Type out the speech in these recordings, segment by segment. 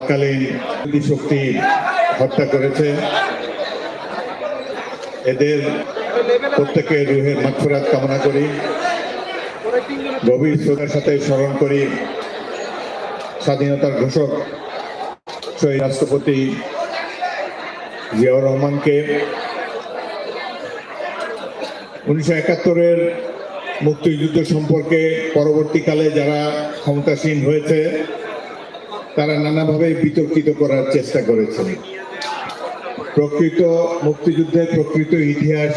কালীন শক্তি হত্যা করেছে। এদের প্রত্যেকের রুহের মাগফিরাত কামনা করি। গভীর শ্রদ্ধার সাথে স্মরণ করি। স্বাধীনতার ঘোষক শহীদ রাষ্ট্রপতি জিয়াউর রহমানকে। উনিশশো একাত্তরের মুক্তিযুদ্ধ সম্পর্কে পরবর্তীকালে যারা ক্ষমতাসীন হয়েছে তারা নানাভাবে বিতর্কিত করার চেষ্টা করেছেন। প্রকৃত মুক্তিযুদ্ধের প্রকৃত ইতিহাস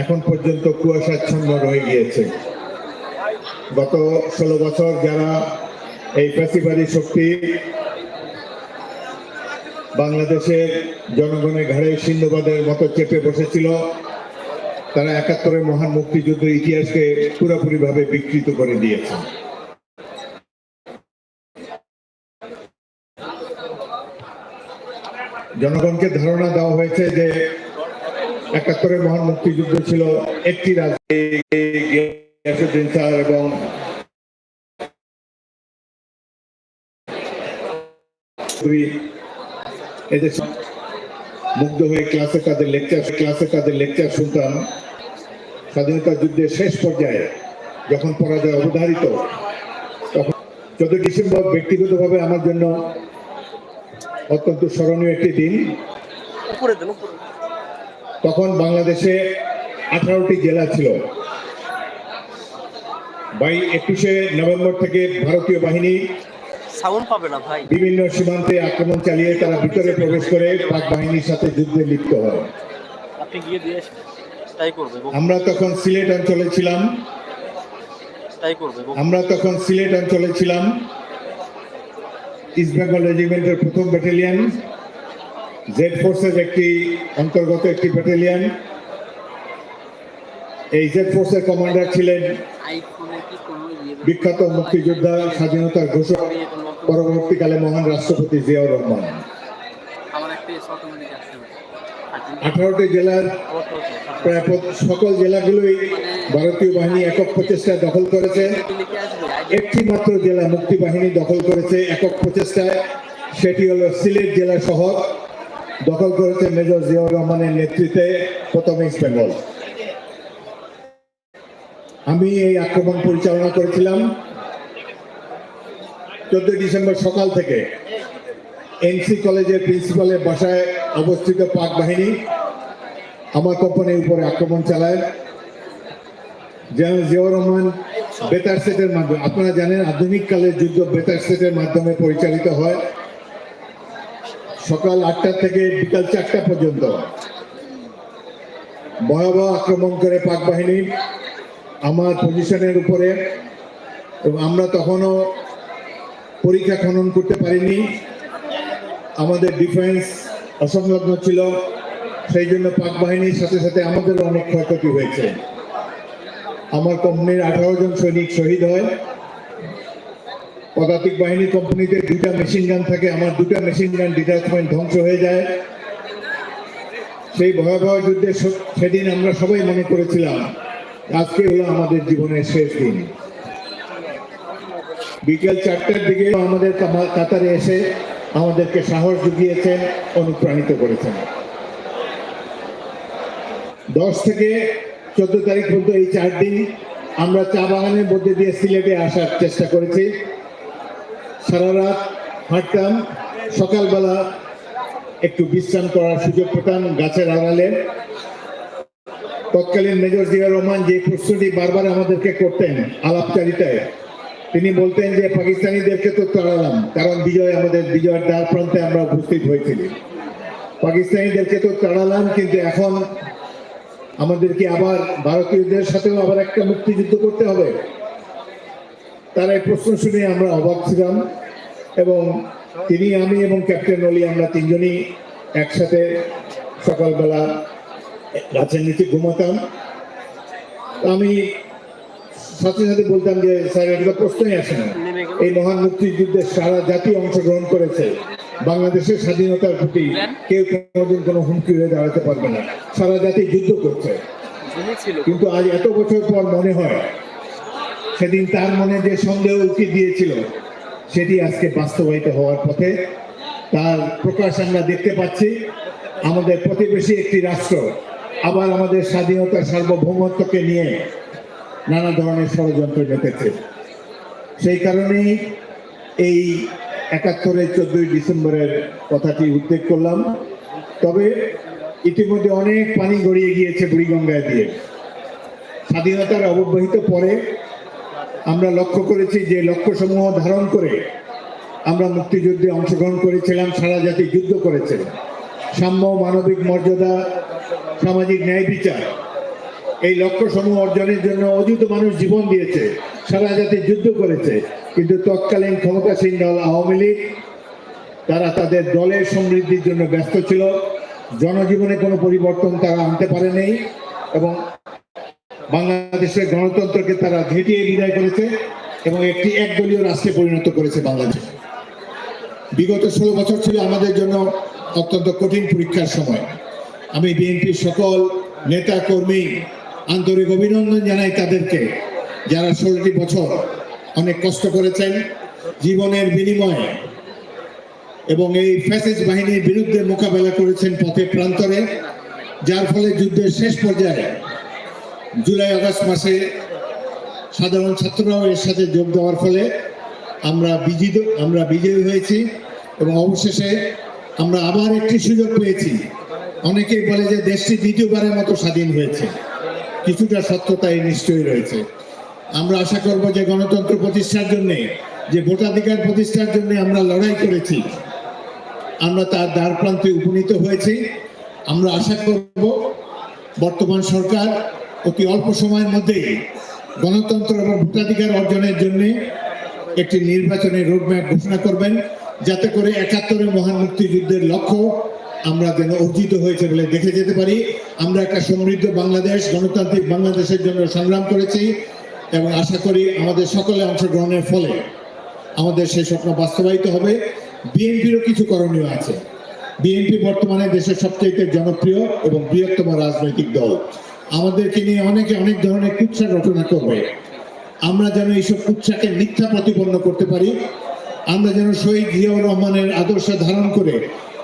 এখন পর্যন্ত কুয়াশাচ্ছন্ন রয়ে গিয়েছে। গত ষোলো বছর যারা এই ফ্যাসিবাদী শক্তি বাংলাদেশের জনগণের ঘাড়ে সিন্ধুবাদের মতো চেপে বসেছিল, তারা একাত্তরের মহান মুক্তিযুদ্ধের ইতিহাসকে পুরোপুরিভাবে বিকৃত করে দিয়েছে। জনগণকে ধারণা দেওয়া হয়েছে যে একাত্তরের মহান মুক্তিযুদ্ধ ছিল, একটি রাজ্যে এবং এদের মুগ্ধ হয়ে ক্লাসে তাদের লেকচার ক্লাসে তাদের লেকচার শুনতাম। স্বাধীনতা যুদ্ধের শেষ পর্যায়ে যখন পরাজয় অবধারিত, তখন চোদ্দ ডিসেম্বর ব্যক্তিগতভাবে আমার জন্য অত্যন্ত স্মরণীয় একটি দিন। তখন বাংলাদেশে আঠারোটি জেলা ছিল। বাই একুশে নভেম্বর থেকে ভারতীয় বাহিনী সাউন্ড পাবে না ভাই। বিভিন্ন সীমান্তে আক্রমণ চালিয়ে তারা ভিতরে প্রবেশ করে পাক বাহিনীর সাথে যুদ্ধে লিপ্ত হয়। আপনি গিয়ে দিয়ে আসেন। তাই করবে আমরা তখন সিলেট অঞ্চলে ছিলাম। তাই করবে বক- আমরা তখন সিলেট অঞ্চলে ছিলাম। ইস্ট বেঙ্গল রেজিমেন্টের প্রথম ব্যাটালিয়ান জেড ফোর্সের একটি অন্তর্গত একটি ব্যাটালিয়ান এই জেড ফোর্সের কমান্ডার ছিলেন বিখ্যাত মুক্তিযোদ্ধা স্বাধীনতার ঘোষক, পরবর্তীকালে মহান রাষ্ট্রপতি জিয়াউর রহমান। আমার আঠারোটি জেলার প্রায় সকল জেলাগুলোই ভারতীয় বাহিনী একক প্রচেষ্টায় দখল করেছে। একটি মাত্র জেলা মুক্তি বাহিনী দখল করেছে একক প্রচেষ্টায়। সেটি হলো সিলেট জেলা শহর। দখল করেছে মেজর জিয়াউর রহমানের নেতৃত্বে প্রথম ইস্ট বেঙ্গল। আমি এই আক্রমণ পরিচালনা করেছিলাম চোদ্দ ডিসেম্বর সকাল থেকে। এনসি কলেজের প্রিন্সিপালের বাসায় অবস্থিত পাক বাহিনী আমার কোম্পানির উপরে আক্রমণ চালায়। যেন জিয়াউর রহমান বেতার সেটের মাধ্যমে, আপনারা জানেন আধুনিক কালের যুদ্ধ বেতার সেটের মাধ্যমে পরিচালিত হয়। সকাল আটটা থেকে বিকাল চারটা পর্যন্ত। ভয়াবহ আক্রমণ করে পাক বাহিনী আমার পজিশনের উপরে। এবং আমরা তখনও পরীক্ষা খনন করতে পারিনি। আমাদের ডিফেন্স অসংলগ্ন ছিল। সেই জন্য পাক বাহিনীর সাথে সাথে আমাদেরও অনেক ক্ষয়ক্ষতি হয়েছে। আমার কোম্পানির আঠারো জন সৈনিক শহীদ হয়। পদাতিক বাহিনী কোম্পানিতে দুটা মেশিন গান থাকে। আমার দুটা মেশিন গান ডিটাচমেন্ট ধ্বংস হয়ে যায়। সেই ভয়াবহ যুদ্ধে সেদিন আমরা সবাই মনে করেছিলাম, আজকে হলো আমাদের জীবনের শেষ দিন। বিকেল চারটার দিকে আমাদের কাতারে এসে আমাদেরকে সাহস জুগিয়েছেন, অনুপ্রাণিত করেছেন। দশ থেকে চোদ্দ তারিখ পর্যন্ত এই চার দিন আমরা চা বাগানের মধ্যে দিয়ে সিলেটে আসার চেষ্টা করেছি। সারা রাত হাঁটতাম, সকালবেলা একটু বিশ্রাম করার সুযোগ পেতাম গাছের আড়ালে। তৎকালীন মেজর জিয়া রহমান যে প্রশ্নটি বারবার আমাদেরকে করতেন আলাপচারিতায় তিনি বলতেন যে পাকিস্তানিদেরকে তো তাড়ালাম, কারণ বিজয় আমাদের বিজয়ের দ্বার প্রান্তে আমরা উপস্থিত হয়েছিলাম। পাকিস্তানিদেরকে তো তাড়ালাম, কিন্তু এখন আমাদেরকে আবার ভারতীয়দের সাথেও আবার একটা মুক্তিযুদ্ধ করতে হবে। তার এই প্রশ্ন শুনে আমরা অবাক ছিলাম, এবং তিনি, আমি এবং ক্যাপ্টেন অলি আমরা তিনজনই একসাথে সকালবেলা নিচে ঘুমাতাম। আমি সাথে বলতাম যে, স্যার, এটা প্রশ্নই আসে না। এই মহান মুক্তিযুদ্ধে সারা জাতি অংশগ্রহণ করেছে। বাংলাদেশের স্বাধীনতার প্রতি কেউ কোনোদিন কোনো হুমকি হয়ে দাঁড়াতে পারবে না। সারা জাতি যুদ্ধ করছে। কিন্তু আজ এত বছর পর মনে হয়, সেদিন তার মনে যে সন্দেহ উঠে দিয়েছিল, সেটি আজকে বাস্তবায়িত হওয়ার পথে তার প্রকাশ আমরা দেখতে পাচ্ছি। আমাদের প্রতিবেশী একটি রাষ্ট্র, আবার আমাদের স্বাধীনতার সার্বভৌমত্বকে নিয়ে নানা ধরনের ষড়যন্ত্র মেতেছে সেই কারণেই এই একাত্তরের চোদ্দই ডিসেম্বরের কথাটি উল্লেখ করলাম। তবে ইতিমধ্যে অনেক পানি গড়িয়ে গিয়েছে বুড়িগঙ্গায় দিয়ে। স্বাধীনতার অব্যবহিত পরে আমরা লক্ষ্য করেছি যে লক্ষ্যসমূহ ধারণ করে আমরা মুক্তিযুদ্ধে অংশগ্রহণ করেছিলাম, সারা জাতি যুদ্ধ করেছে। সাম্য, মানবিক মর্যাদা, সামাজিক ন্যায় বিচার এই লক্ষ্য লক্ষ্যসমূহ অর্জনের জন্য অযুত মানুষ জীবন দিয়েছে, সারা জাতি যুদ্ধ করেছে। কিন্তু তৎকালীন ক্ষমতাসীন দল আওয়ামী লীগ, তারা তাদের দলের সমৃদ্ধির জন্য ব্যস্ত ছিল। জনজীবনে কোনো পরিবর্তন তারা আনতে পারেনি এবং বাংলাদেশের গণতন্ত্রকে তারা ঘেটিয়ে বিদায় করেছে এবং একটি একদলীয় রাষ্ট্রে পরিণত করেছে বাংলাদেশ। বিগত ষোলো বছর ছিল আমাদের জন্য অত্যন্ত কঠিন পরীক্ষার সময়। আমি বিএনপির সকল নেতা কর্মী আন্তরিক অভিনন্দন জানাই তাদেরকে যারা ষোলোটি বছর অনেক কষ্ট করেছেন জীবনের বিনিময়ে এবং এই ফ্যাসিস বাহিনীর বিরুদ্ধে মোকাবেলা করেছেন পথে প্রান্তরে, যার ফলে যুদ্ধের শেষ পর্যায়ে জুলাই আগস্ট মাসে সাধারণ ছাত্ররাও এর সাথে যোগ দেওয়ার ফলে আমরা বিজিত, আমরা বিজয়ী হয়েছি এবং অবশেষে আমরা আবার একটি সুযোগ পেয়েছি। অনেকেই বলে যে দেশটি দ্বিতীয়বারের মতো স্বাধীন হয়েছে। কিছুটা সত্যতাই নিশ্চয়ই রয়েছে। আমরা আশা করব যে গণতন্ত্র প্রতিষ্ঠার জন্য, যে ভোটাধিকার প্রতিষ্ঠার জন্য আমরা লড়াই করেছি, আমরা তার দ্বার প্রান্তে উপনীত হয়েছি। আমরা আশা করব বর্তমান সরকার অতি অল্প সময়ের মধ্যেই গণতন্ত্র এবং ভোটাধিকার অর্জনের জন্য একটি নির্বাচনের রোডম্যাপ ঘোষণা করবেন, যাতে করে একাত্তরের মহান মুক্তিযুদ্ধের লক্ষ্য আমরা যেন অর্জিত হয়েছে বলে দেখে যেতে পারি। আমরা একটা সমৃদ্ধ বাংলাদেশ, গণতান্ত্রিক বাংলাদেশের জন্য সংগ্রাম করেছি এবং আশা করি আমাদের সকলে অংশগ্রহণের ফলে আমাদের সেই স্বপ্ন বাস্তবায়িত হবে। বিএনপিরও কিছু করণীয় আছে। বিএনপি বর্তমানে দেশের সবচেয়ে জনপ্রিয় এবং বৃহত্তম রাজনৈতিক দল। আমাদেরকে নিয়ে অনেকে অনেক ধরনের কুৎসা রচনা করবে। আমরা যেন এইসব কুৎসাকে মিথ্যা প্রতিপন্ন করতে পারি। আমরা যেন শহীদ জিয়াউর রহমানের আদর্শ ধারণ করে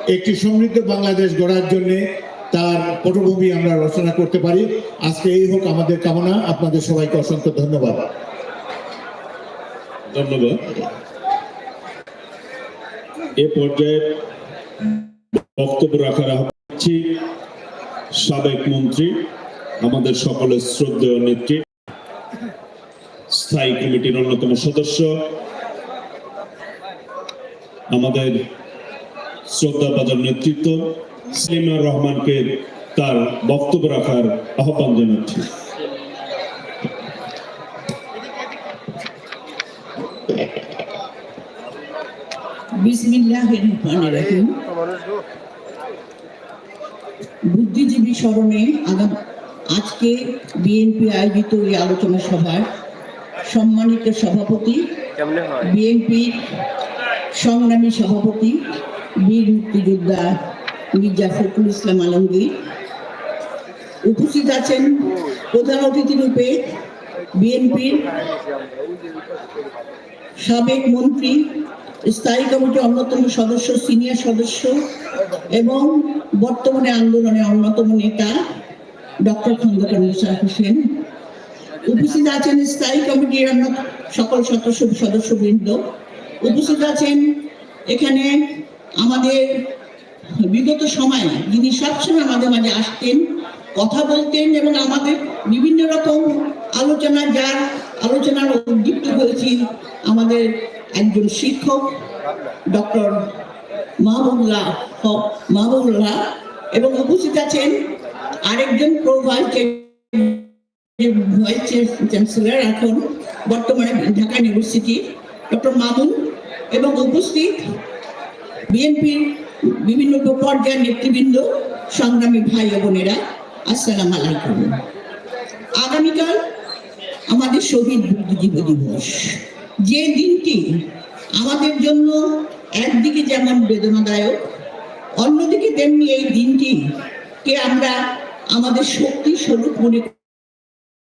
একটি সমৃদ্ধ বাংলাদেশ গড়ার জন্য তার পটভূমি আমরা রচনা করতে পারি। আজকে এই হোক আমাদের কামনা। আপনাদের সবাইকে অসংখ্য ধন্যবাদ। এ পর্যায়ে বক্তব্য রাখার আহ্বান সাবেক মন্ত্রী, আমাদের সকলের শ্রদ্ধেয় নেত্রী, স্থায়ী কমিটির অন্যতম সদস্য, আমাদের শ্রদ্ধাভাজন নেতৃত্ব সেলিমা রহমানকে তার বক্তব্য রাখার আহ্বান জানাচ্ছি। বুদ্ধিজীবী স্মরণে আগাম আজকে বিএনপি আয়োজিত এই আলোচনা সভার সম্মানিত সভাপতি হয়? বিএনপির সংগ্রামী সভাপতি বীর মুক্তিযোদ্ধা মির্জা ফখরুল ইসলাম আলমগীর উপস্থিত আছেন প্রধান অতিথি রূপে বিএনপির সাবেক মন্ত্রী, স্থায়ী কমিটির অন্যতম সদস্য, সিনিয়র সদস্য এবং বর্তমানে আন্দোলনের অন্যতম নেতা ডক্টর খন্দকার মুশারফ হোসেন। উপস্থিত আছেন স্থায়ী কমিটির সকল সদস্য, সদস্যবৃন্দ। উপস্থিত আছেন এখানে আমাদের বিগত সময়ে যিনি সবসময় আমাদের মাঝে আসতেন, কথা বলতেন এবং আমাদের বিভিন্ন রকম আলোচনা যার আলোচনার উদ্দীপ্ত হয়েছি, আমাদের একজন শিক্ষক, ডক্টর মাহবুবুল্লাহ হ- মাহবুবুল্লাহ, এবং উপস্থিত আছেন আরেকজন প্রো ভাইস চ্যান্সেলর এখন বর্তমানে ঢাকা ইউনিভার্সিটি ডক্টর মামুন, এবং উপস্থিত বিএনপির বিভিন্ন পর্যায়ের নেতৃবৃন্দ, সংগ্রামী ভাই বোনেরা, আসসালাম আলাইকুম। আগামীকাল আমাদের শহীদ বুদ্ধিজীবী দিবস। যে দিনটি আমাদের জন্য একদিকে যেমন বেদনাদায়ক, অন্যদিকে তেমনি এই দিনটি কে আমরা আমাদের শক্তি স্বরূপ মনে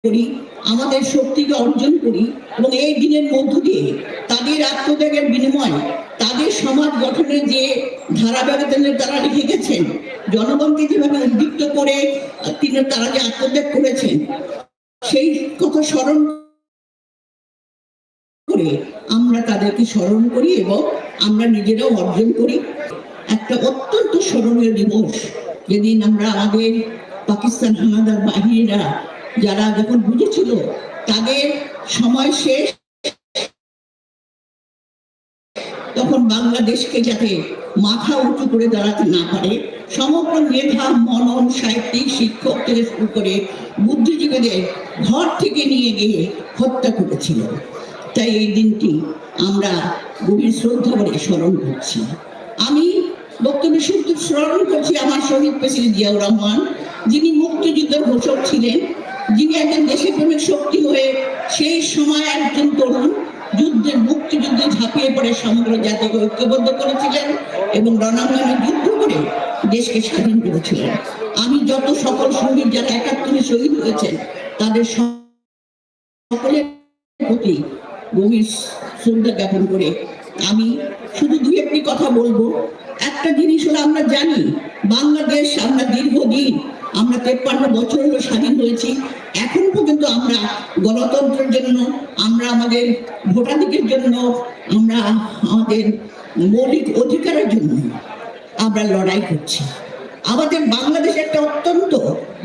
করি। আমাদের শক্তিকে অর্জন করি এবং এই দিনের মধ্য দিয়ে তাদের আত্মত্যাগের বিনিময়ে তাদের সমাজ গঠনের যে ধারাবাহিকতা তারা লিখে গেছেন, জনগণকে যেভাবে উদ্দীপ্ত করে তিনি তারা যে আত্মত্যাগ করেছেন, সেই কথা স্মরণ করে আমরা তাদেরকে স্মরণ করি এবং আমরা নিজেরাও অর্জন করি। একটা অত্যন্ত স্মরণীয় দিবস যেদিন আমরা আমাদের পাকিস্তান হানাদার বাহিনীরা যারা যখন বুঝেছিল তাদের সময় শেষ, তখন বাংলাদেশকে যাতে মাথা উঁচু করে দাঁড়াতে না পারে, সমগ্র মেধা, মনন, সাহিত্যিক, শিক্ষক থেকে শুরু করে বুদ্ধিজীবীদের ঘর থেকে নিয়ে গিয়ে হত্যা করেছিল। তাই এই দিনটি আমরা গভীর শ্রদ্ধা করে স্মরণ করছি। আমি বক্তব্য শুধু স্মরণ করছি আমার শহীদ প্রেসিডেন্ট জিয়াউর রহমান, যিনি মুক্তিযুদ্ধের ঘোষক ছিলেন। যিনি একজন দেশপ্রেমিক শক্তি হয়ে সেই সময় একজন তরুণ যুদ্ধে, মুক্তিযুদ্ধে ঝাঁপিয়ে পড়ে সমগ্র জাতিকে ঐক্যবদ্ধ করেছিলেন এবং রণাঙ্গনে যুদ্ধ করে দেশকে স্বাধীন করেছিলেন। আমি যত সকল শহীদ যারা একাত্তরে শহীদ হয়েছেন, তাদের সকলের প্রতি গভীর শ্রদ্ধা জ্ঞাপন করে আমি শুধু দুই একটি কথা বলব। একটা জিনিস হলো আমরা জানি, বাংলাদেশ আমরা দীর্ঘদিন আমরা তেপ্পান্ন বছর হলো স্বাধীন হয়েছি। এখন পর্যন্ত আমরা গণতন্ত্রের জন্য, আমরা আমাদের ভোটাধিকের জন্য, আমরা আমাদের মৌলিক অধিকারের জন্য আমরা লড়াই করছি। আমাদের বাংলাদেশ একটা অত্যন্ত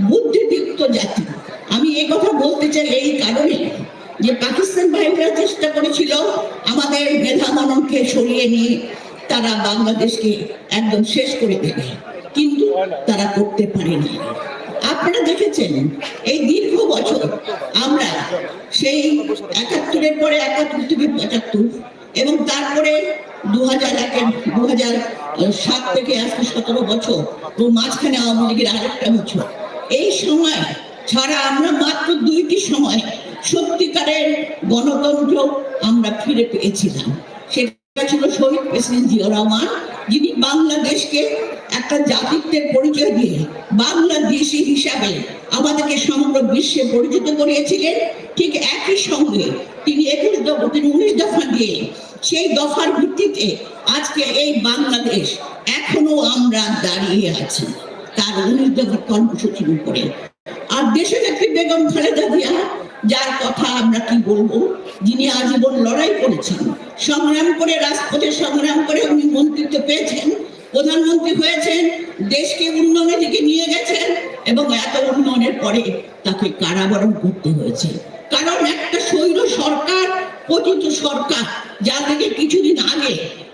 বুদ্ধিদীপ্ত জাতি। আমি এই কথা বলতে চাই এই কারণে যে পাকিস্তান বাহিনীরা চেষ্টা করেছিল আমাদের মেধা মননকে সরিয়ে নিয়ে, তারা বাংলাদেশকে একদম শেষ করে দেবে। তারা করতে পারেনি আপনারা দেখেছেন, এই দীর্ঘ বছর আমরা সেই একাত্তরের পরে একাত্তর থেকে পঁচাত্তর এবং তারপরে দু হাজার একের দু হাজার সাত থেকে আজকে সতেরো বছর ও মাঝখানে আওয়ামী লীগের আরেকটা বছর। এই সময় ছাড়া আমরা মাত্র দুইটি সময় সত্যিকারের গণতন্ত্র আমরা ফিরে পেয়েছিলাম। সেটা ছিল শহীদ প্রেসিডেন্ট জিয়াউর রহমান, যিনি বাংলাদেশকে একটা জাতিত্বের পরিচয় দিয়ে বাংলাদেশি হিসাবে আমাদেরকে সমগ্র বিশ্বে পরিচিত করিয়েছিলেন। ঠিক একই সঙ্গে তিনি একুশ দফা তিনি উনিশ দফা দিয়ে সেই দফার ভিত্তিতে আজকে এই বাংলাদেশ এখনও আমরা দাঁড়িয়ে আছি। তার উনিশ দফার কর্মসূচির উপরে। আর একটি বেগম খালেদা জিয়া, যার কথা আমরা কি বলব? যিনি আজীবন লড়াই করেছেন, সংগ্রাম করে রাজপথে সংগ্রাম করে উনি মন্ত্রিত্ব পেয়েছেন প্রধানমন্ত্রী হয়েছেন, দেশকে উন্নয়নের দিকে নিয়ে গেছেন এবং এত উন্নয়নের পরে তাকে কারাবরণ করতে হয়েছে। কারণ একটা স্বৈর সরকার, পতিত সরকার যাদেরকে কিছুদিন আগে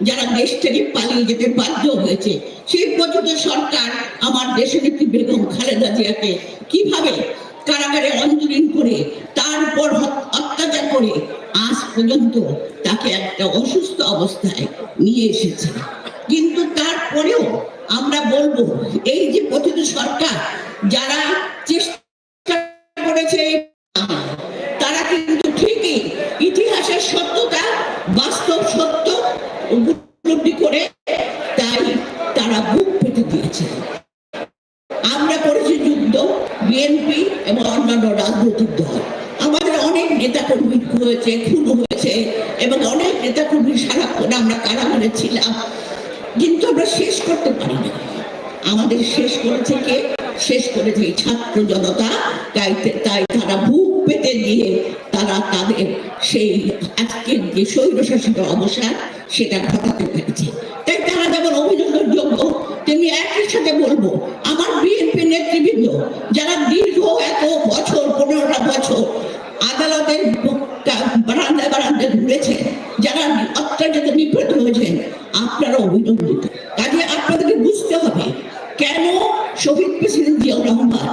যারা দেশ থেকে পালিয়ে যেতে বাধ্য হয়েছে, সেই পতিত সরকার আমার দেশের একটি বেগম খালেদা জিয়াকে কীভাবে কারাগারে অন্তরীণ করে, তারপর অত্যাচার করে, আজ পর্যন্ত তাকে একটা অসুস্থ অবস্থায় নিয়ে এসেছে। কিন্তু তারপরেও আমরা বলব, এই যে পতিত সরকার যারা চেষ্টা করেছে, তারা কিন্তু ঠিকই ইতিহাসের সত্যতা বাস্তব সত্য উপলব্ধি করে তাই তারা বুক পেতে দিয়েছে। আমরা করেছি যুদ্ধ, বিএনপি এবং অন্যান্য রাজনৈতিক দল। আমাদের অনেক নেতা কর্মী হয়েছে খুন হয়েছে এবং অনেক নেতা কর্মী সারাক্ষণ আমরা কারাগারে ছিলাম। কিন্তু আমরা শেষ করতে পারি না। আমাদের শেষ করেছে কে? শেষ করেছে এই ছাত্র জনতা। তাই তাই তারা বুক পেতে দিয়ে তারা তাদের সেই আজকের যে স্বৈরশাসিত অবসান, সেটা ঘটাতে পেরেছে। তাই তারা যেমন অভিনন্দন যোগ্য, তেমনি একই সাথে বলব, আমার বিএনপি নেতৃবৃন্দ, যারা দীর্ঘ এত বছর, পনেরোটা বছর আদালতের বারান্দায় বারান্দায় ঘুরেছে, যারা অত্যাচারিত নিপীড়িত হয়েছেন আপনারা অভিনন্দিত কাজে আপনাদেরকে বুঝতে হবে, কেন শহীদ প্রেসিডেন্ট জিয়াউর রহমান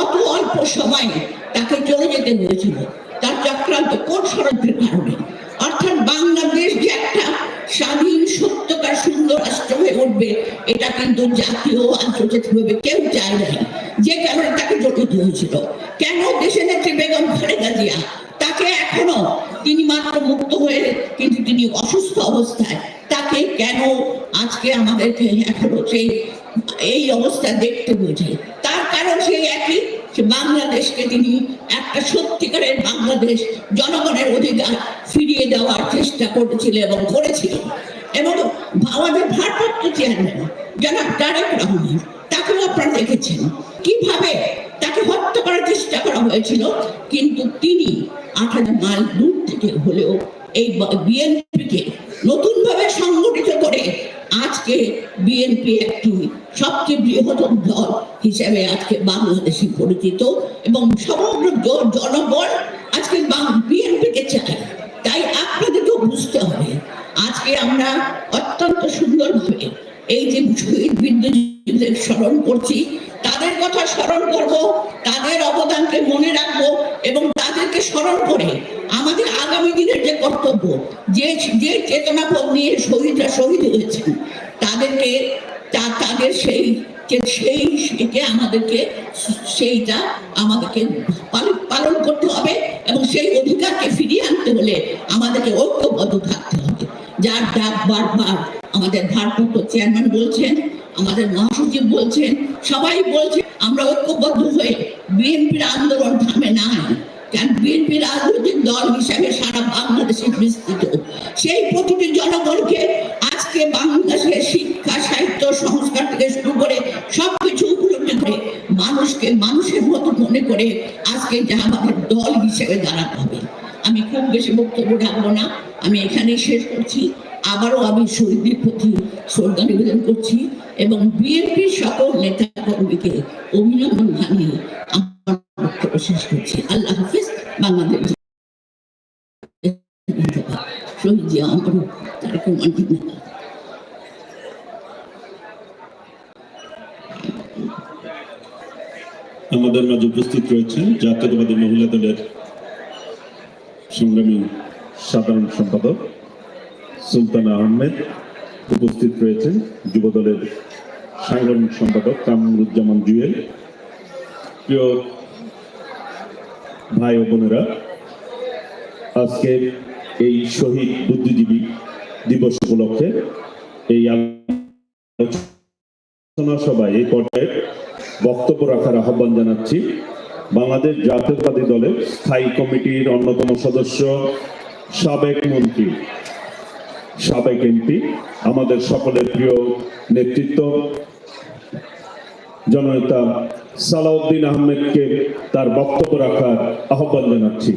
অত অল্প সময়ে তাকে চলে যেতে হয়েছিল তার চক্রান্ত কোন ষড়যন্ত্রের কারণে? অর্থাৎ বাংলাদেশ যে একটা স্বাধীন সত্যকার সুন্দর রাষ্ট্র হয়ে উঠবে, এটা কিন্তু জাতীয় আন্তর্জাতিকভাবে কেউ চায় না যে কারণে তাকে জটিত হয়েছিল। কেন দেশের নেত্রী বেগম খালেদা জিয়া এখনও তিনি মাত্র মুক্ত হয়ে, কিন্তু তিনি অসুস্থ অবস্থায়। তাকে কেন আজকে আমাদেরকে এখনও সেই, এই অবস্থা দেখতে হয়েছে? তার কারণ সেই একই বাংলাদেশকে তিনি একটা সত্যিকারের বাংলাদেশ জনগণের অধিকার ফিরিয়ে দেওয়ার চেষ্টা করেছিল এবং করেছিল। এবং আমাদের ভারপ্রাপ্ত চেয়ারম্যান জনাব তারেক রহমান, তাকেও আপনারা দেখেছেন। কীভাবে তাকে হত্যা করার চেষ্টা করা হয়েছিল, কিন্তু তিনি আঠারো মাইল দূর থেকে হলেও এই বিএনপিকে নতুনভাবে সংগঠিত করে আজকে বিএনপি একটি সবচেয়ে বৃহত্তম দল হিসেবে আজকে বাংলাদেশে পরিচিত এবং সমগ্র জ- জনগণ আজকে বিএনপিকে চায়। তাই আপনাদেরকেও বুঝতে হবে, আজকে আমরা অত্যন্ত সুন্দরভাবে এই যে শহীদ বিদ্যুৎ স্মরণ করছি তাদের কথা স্মরণ করব, তাদের অবদানকে মনে রাখব এবং তাদেরকে স্মরণ করে আমাদের আগামী দিনের যে কর্তব্য, যে যে চেতনাবোধ নিয়ে শহীদরা শহীদ হয়েছেন, তাদেরকে তাদের সেই সেই, সেকে আমাদেরকে, সেইটা আমাদেরকে পালন করতে হবে এবং সেই অধিকারকে ফিরিয়ে আনতে হলে আমাদেরকে ঐক্যবদ্ধ থাকতে হবে। যার ডাক বারবার আমাদের ভারপ্রাপ্ত চেয়ারম্যান বলছেন আমাদের মহাসচিব বলছেন, সবাই বলছে, আমরা ঐক্যবদ্ধ হয়ে বিএনপির আন্দোলন থামে নাই। কারণ বিএনপি রাজনৈতিক দল হিসাবে সারা বাংলাদেশে বিস্তৃত। সেই প্রতিটি জনগণকে আজকে বাংলাদেশের শিক্ষা, সাহিত্য, সংস্কার থেকে শুরু করে সবকিছু উপলব্ধি করে মানুষকে মানুষের মতো মনে করে আজকে যা আমাদের দল হিসেবে দাঁড়াতে হবে। বেশি বক্তব্য রাখব না। আমি এখানেই শেষ করছি। আবারও আমি শহীদদের প্রতি শ্রদ্ধা নিবেদন করছি এবং বিএনপির সকল নেতা কর্মীকে অভিনন্দন জানিয়ে আমার বক্তব্য শেষ করছি। আল্লাহ হাফিজ। বাংলাদেশ আমাদের মাঝে উপস্থিত রয়েছেন জাতীয়তাবাদী মহিলা দলের সংগ্রামী সাধারণ সম্পাদক সুলতানা আহমেদ উপস্থিত রয়েছেন যুব দলের সাংগঠনিক সম্পাদক কামরুজ্জামান জুয়েল। প্রিয় ভাই ও বোনেরা, আজকে এই শহীদ বুদ্ধিজীবী দিবস উপলক্ষে এই আলোচনা সভায় এই পর্যায়ে বক্তব্য রাখার আহ্বান জানাচ্ছি। বাংলাদেশ জাতীয়তাবাদী দলের স্থায়ী কমিটির অন্যতম সদস্য সাবেক মন্ত্রী। সাবেক এমপি, আমাদের সকলের প্রিয় নেতৃত্ব, জননেতা সালাউদ্দিন আহমেদকে তার বক্তব্য রাখার আহ্বান জানাচ্ছি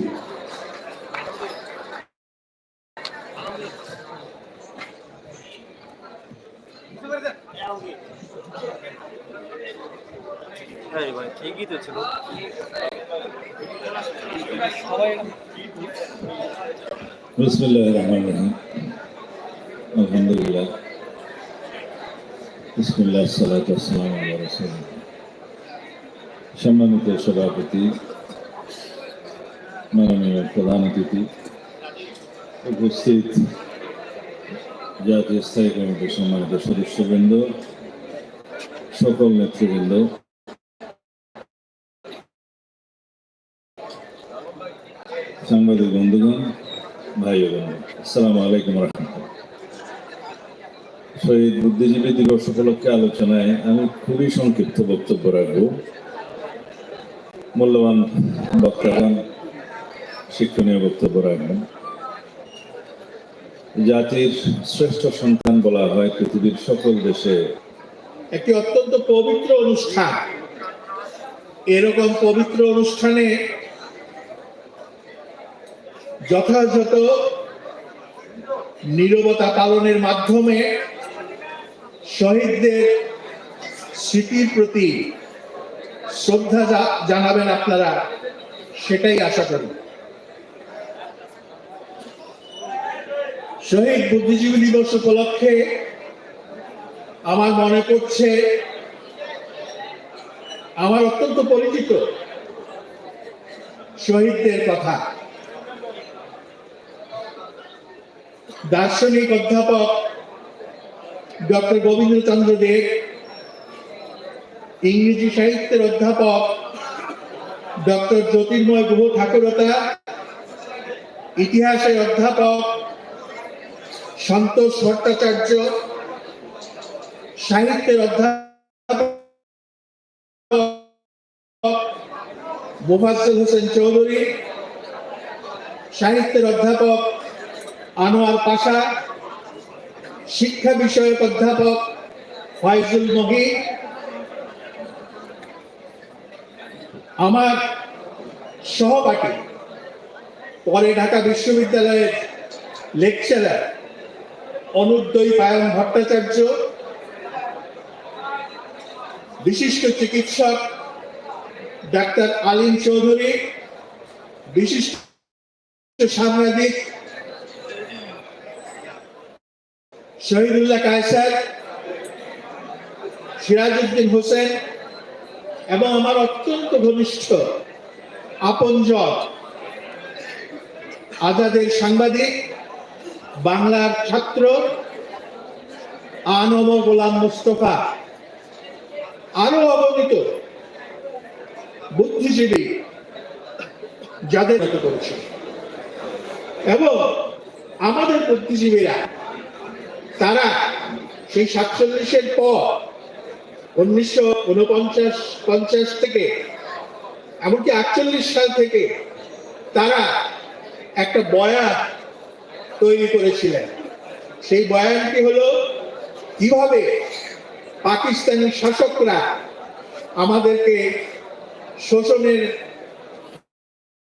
হ্যাঁ ভাই ঠিকই তো ছিল বিসমুল্লাহ রহমান রহিম। আলহামদুলিল্লাহ। বিসমুল্লাহ, সালাত আসসালাম রসুল সম্মানিত সভাপতি, মাননীয় প্রধান অতিথি, উপস্থিত জাতীয় স্থায়ী কমিটির সম্মানিত সদস্যবৃন্দ, সকল নেতৃবৃন্দ সাংবাদিক বন্ধুগণ, ভাই বোন, আসসালামু আলাইকুম রহমতুল্লাহ। শহীদ বুদ্ধিজীবী দিবস উপলক্ষে আলোচনায় আমি খুবই সংক্ষিপ্ত বক্তব্য রাখব। মূল্যবান বক্তাগণ, শিক্ষণীয় বক্তব্য রাখবেন। জাতির শ্রেষ্ঠ সন্তান বলা হয় পৃথিবীর সকল দেশে। একটি অত্যন্ত পবিত্র অনুষ্ঠান। এরকম পবিত্র অনুষ্ঠানে যথাযথ নীরবতা পালনের মাধ্যমে শহীদদের স্মৃতির প্রতি শ্রদ্ধা জানাবেন আপনারা, সেটাই আশা করি। শহীদ বুদ্ধিজীবী দিবস উপলক্ষে আমার মনে পড়ছে, আমার অত্যন্ত পরিচিত শহীদদের কথা। দার্শনিক অধ্যাপক ডক্টর গোবিন্দচন্দ্র দেব, ইংরেজি সাহিত্যের অধ্যাপক ডক্টর জ্যোতির্ময় গুহ ঠাকুরতা, ইতিহাসের অধ্যাপক সন্তোষ ভট্টাচার্য, সাহিত্যের অধ্যাপক মুফাজ্জল হোসেন চৌধুরী, সাহিত্যের অধ্যাপক আনোয়ার পাশা, শিক্ষা বিষয়ক অধ্যাপক ফয়জুল মহি। আমার সহপাঠী, পরে ঢাকা বিশ্ববিদ্যালয়ের লেকচারার অনুদ্বৈ পায়ন ভট্টাচার্য, বিশিষ্ট চিকিৎসক ডাক্তার আলিম চৌধুরী, বিশিষ্ট সাংবাদিক শহীদুল্লাহ কায়সার সিরাজউদ্দিন হোসেন এবং আমার অত্যন্ত ঘনিষ্ঠ আপনজন আজাদের সাংবাদিক, বাংলার ছাত্র আনম গোলাম মুস্তফা আরও অবনীত বুদ্ধিজীবী যাদের করেছে। এবং আমাদের বুদ্ধিজীবীরা তারা সেই সাতচল্লিশের পর উনিশশো উনপঞ্চাশ পঞ্চাশ থেকে, এমনকি আটচল্লিশ সাল থেকে তারা একটা বয়ান তৈরি করেছিলেন। সেই বয়ানটি হলো, কীভাবে পাকিস্তানি শাসকরা আমাদেরকে শোষণের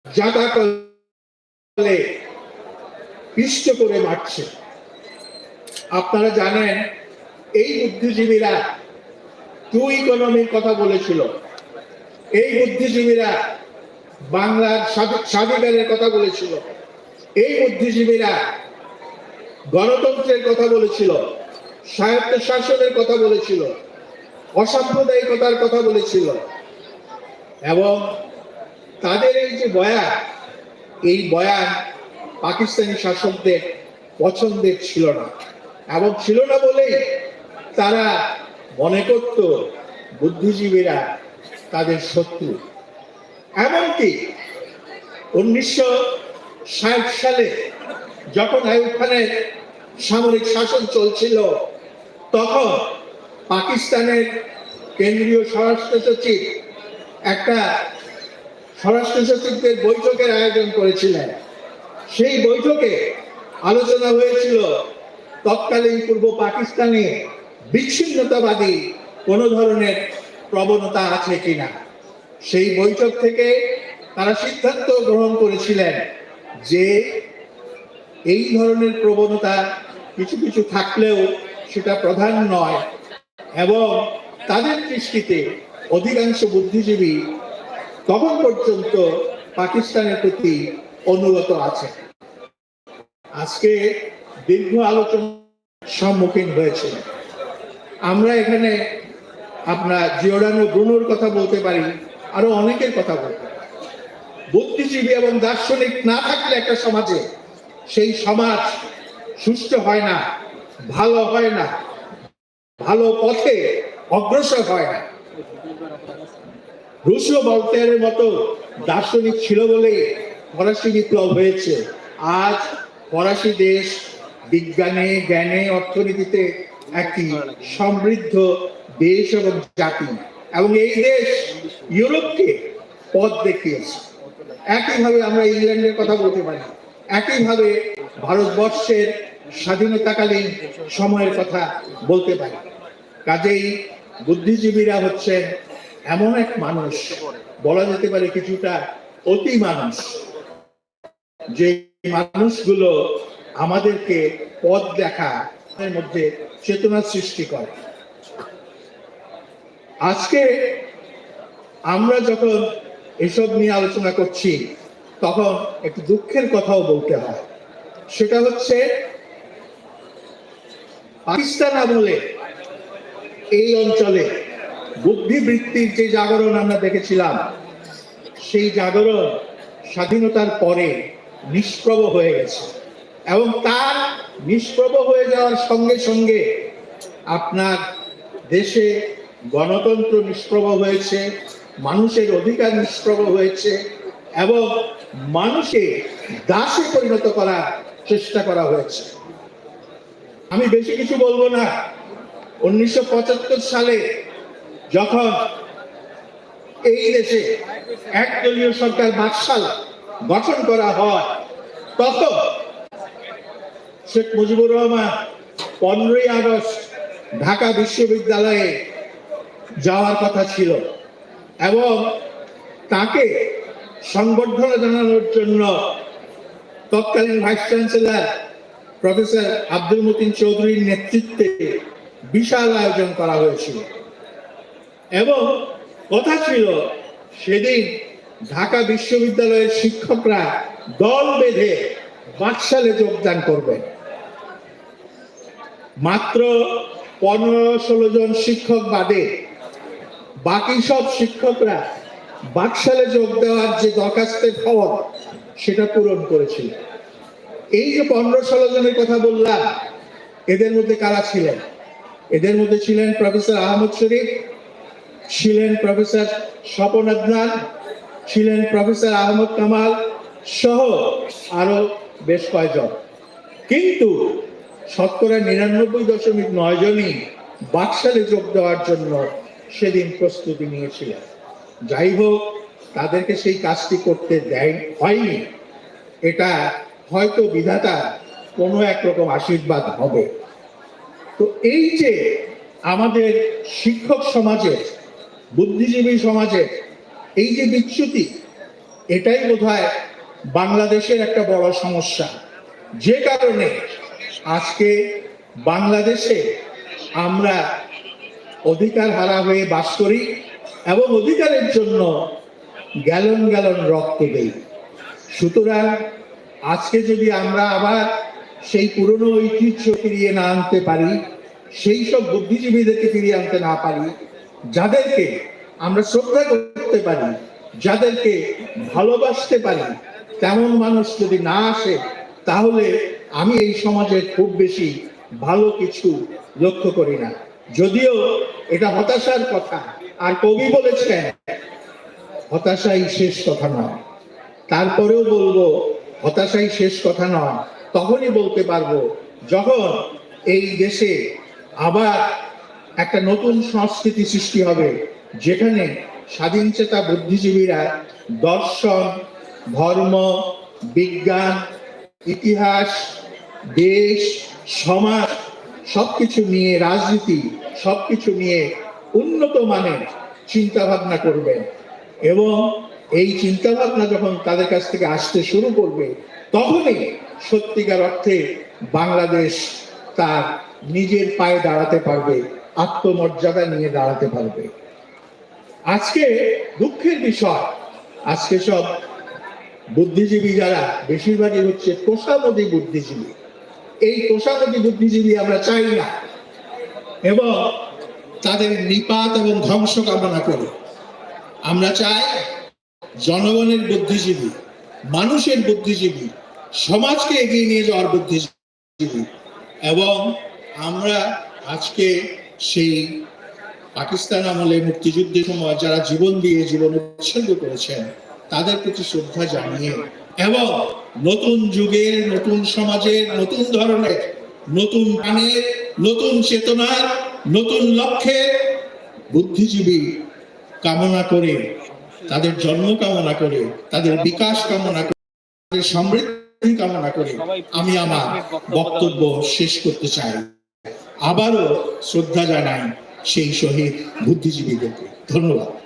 জাতা করে পিষ্ট করে মারছে? আপনারা জানেন, এই বুদ্ধিজীবীরা টু ইকোনমির কথা বলেছিল। এই বুদ্ধিজীবীরা বাংলার স্বাধী- স্বাধিকারের কথা বলেছিল। এই বুদ্ধিজীবীরা গণতন্ত্রের কথা বলেছিল স্বায়ত্ত শাসনের কথা বলেছিল, অসাম্প্রদায়িকতার কথা বলেছিল। এবং তাদের এই যে বয়ান, এই বয়ান পাকিস্তানি শাসকদের পছন্দের ছিল না। এবং ছিল না বলেই তারা মনে করত বুদ্ধিজীবীরা তাদের শত্রু। এমনকি উনিশশো ষাট সালে যখন আইয়ুব খানের সামরিক শাসন চলছিল, তখন পাকিস্তানের কেন্দ্রীয় স্বরাষ্ট্র সচিব একটা স্বরাষ্ট্র সচিবদের বৈঠকের আয়োজন করেছিলেন। সেই বৈঠকে আলোচনা হয়েছিল তৎকালীন পূর্ব পাকিস্তানে বিচ্ছিন্নতাবাদী কোনো ধরনের প্রবণতা আছে কিনা? সেই বৈঠক থেকে তারা সিদ্ধান্ত গ্রহণ করেছিলেন যে এই ধরনের প্রবণতা কিছু কিছু থাকলেও সেটা প্রধান নয় এবং তাদের দৃষ্টিতে অধিকাংশ বুদ্ধিজীবী তখন পর্যন্ত পাকিস্তানের প্রতি অনুগত আছে আজকে দীর্ঘ আলোচনার সম্মুখীন হয়েছে। আমরা এখানে আপনার জিওডানো ব্রুনোর কথা বলতে পারি, আরও অনেকের কথা বলতে বুদ্ধিজীবী এবং দার্শনিক না থাকলে একটা সমাজে সেই সমাজ সুস্থ হয় না, ভালো হয় না, ভালো পথে অগ্রসর হয় না। রুশো বলতেয়ারের মতো দার্শনিক ছিল বলে ফরাসি বিপ্লব হয়েছে। আজ ফরাসি দেশ বিজ্ঞানে, জ্ঞানে, অর্থনীতিতে একটি সমৃদ্ধ দেশ এবং জাতি। এবং এই দেশ ইউরোপকে পথ দেখিয়েছে। একইভাবে আমরা ইংল্যান্ডের কথা বলতে পারি। একইভাবে ভারতবর্ষের স্বাধীনতাকালীন সময়ের কথা বলতে পারি। কাজেই বুদ্ধিজীবীরা হচ্ছেন এমন এক মানুষ, বলা যেতে পারে কিছুটা অতি মানুষ। যে মানুষগুলো আমাদেরকে পথ দেখা মধ্যে চেতনা সৃষ্টি করে। আজকে আমরা যখন এসব নিয়ে আলোচনা করছি, তখন একটু দুঃখের কথাও বলতে হয়। সেটা হচ্ছে, পাকিস্তান আমলে এই অঞ্চলে বুদ্ধিবৃত্তির যে জাগরণ আমরা দেখেছিলাম, সেই জাগরণ স্বাধীনতার পরে নিষ্প্রভ হয়ে গেছে। এবং তার নিষ্প্রভ হয়ে যাওয়ার সঙ্গে সঙ্গে আপনার দেশে গণতন্ত্র নিষ্প্রভ হয়েছে, মানুষের অধিকার নিষ্প্রভ হয়েছে এবং মানুষকে দাসে পরিণত করার চেষ্টা করা হয়েছে। আমি বেশি কিছু বলব না। উনিশশো পঁচাত্তর সালে যখন এই দেশে একদলীয় সরকার বাকশাল গঠন করা হয়, তখন শেখ মুজিবুর রহমান পনেরোই আগস্ট ঢাকা বিশ্ববিদ্যালয়ে যাওয়ার কথা ছিল এবং তাকে সংবর্ধনা জানানোর জন্য তৎকালীন vice chancellor professor Abdul Matin চৌধুরীর নেতৃত্বে বিশাল আয়োজন করা হয়েছিল। এবং কথা ছিল সেদিন ঢাকা বিশ্ববিদ্যালয়ের শিক্ষকরা দল বেঁধে বাকশালে যোগদান করবেন। মাত্র পনেরো ষোলো জন শিক্ষক বাদে বাকি সব শিক্ষকরা বাকশালে যোগ দেওয়ার যে দরখাস্তের খবর, সেটা পূরণ করেছিল। এই যে পনেরো ষোলো জনের কথা বললাম, এদের মধ্যে কারা ছিলেন? এদের মধ্যে ছিলেন প্রফেসর আহমদ শরীফ, ছিলেন প্রফেসর স্বপন আদনান, ছিলেন প্রফেসর আহমদ কামাল সহ আরও বেশ কয়েকজন কিন্তু শতকরা নিরানব্বই দশমিক নয় জনই বাকশালে যোগ দেওয়ার জন্য সেদিন প্রস্তুতি নিয়েছিলেন। যাই হোক, তাদেরকে সেই কাজটি করতে দেয়, হয়নি। এটা হয়তো বিধাতা কোনো একরকম আশীর্বাদ হবে। তো এই যে আমাদের শিক্ষক সমাজের, বুদ্ধিজীবী সমাজের এই যে বিচ্যুতি, এটাই বোধহয় বাংলাদেশের একটা বড় সমস্যা। যে কারণে আজকে বাংলাদেশে আমরা অধিকার হারা হয়ে বাস করি এবং অধিকারের জন্য গ্যালন গ্যালন রক্ত দেই। সুতরাং আজকে যদি আমরা আবার সেই পুরনো ঐতিহ্য ফিরিয়ে না আনতে পারি, সেই সব বুদ্ধিজীবীদেরকে ফিরিয়ে আনতে না পারি, যাদেরকে আমরা শ্রদ্ধা করতে পারি, যাদেরকে ভালোবাসতে পারি, তেমন মানুষ যদি না আসে, তাহলে আমি এই সমাজে খুব বেশি ভালো কিছু লক্ষ্য করি না। যদিও এটা হতাশার কথা, আর কবি বলেছেন, হতাশাই শেষ কথা নয়। তারপরেও বলব, হতাশাই শেষ কথা নয়, তখনই বলতে পারব, যখন এই দেশে আবার একটা নতুন সংস্কৃতি সৃষ্টি হবে, যেখানে স্বাধীন চেতা বুদ্ধিজীবীরা দর্শন, ধর্ম, বিজ্ঞান ইতিহাস, দেশ, সমাজ, সবকিছু নিয়ে, রাজনীতি, সবকিছু নিয়ে উন্নত মানের চিন্তা ভাবনা করবেন। এবং এই চিন্তা ভাবনা যখন তাদের কাছ থেকে আসতে শুরু করবে, তখনই সত্যিকার অর্থে বাংলাদেশ তার নিজের পায়ে দাঁড়াতে পারবে, আত্মমর্যাদা নিয়ে দাঁড়াতে পারবে। আজকে দুঃখের বিষয়, আজকে সব বুদ্ধিজীবী যারা, বেশিরভাগই হচ্ছে তোষামতি বুদ্ধিজীবী। এই তোষামতি বুদ্ধিজীবী আমরা চাই না। এবং তাদের নিপাত এবং ধ্বংস কামনা করি। আমরা চাই জনগণের বুদ্ধিজীবী, মানুষের বুদ্ধিজীবী, সমাজকে এগিয়ে নিয়ে যাওয়ার বুদ্ধিজীবী। এবং আমরা আজকে সেই পাকিস্তান আমলে মুক্তিযুদ্ধের সময় যারা জীবন দিয়ে জীবন উৎসর্গ করেছেন তাদের প্রতি শ্রদ্ধা জানিয়ে এবং নতুন যুগের, নতুন সমাজের, নতুন ধরনের, নতুন প্রাণের, নতুন চেতনার, নতুন লক্ষ্যে বুদ্ধিজীবী কামনা করে, তাদের জন্ম কামনা করে, তাদের বিকাশ কামনা করে, তাদের সমৃদ্ধি কামনা করে আমি আমার বক্তব্য শেষ করতে চাই। আবারও শ্রদ্ধা জানাই সেই শহীদ বুদ্ধিজীবীদেরকে। ধন্যবাদ।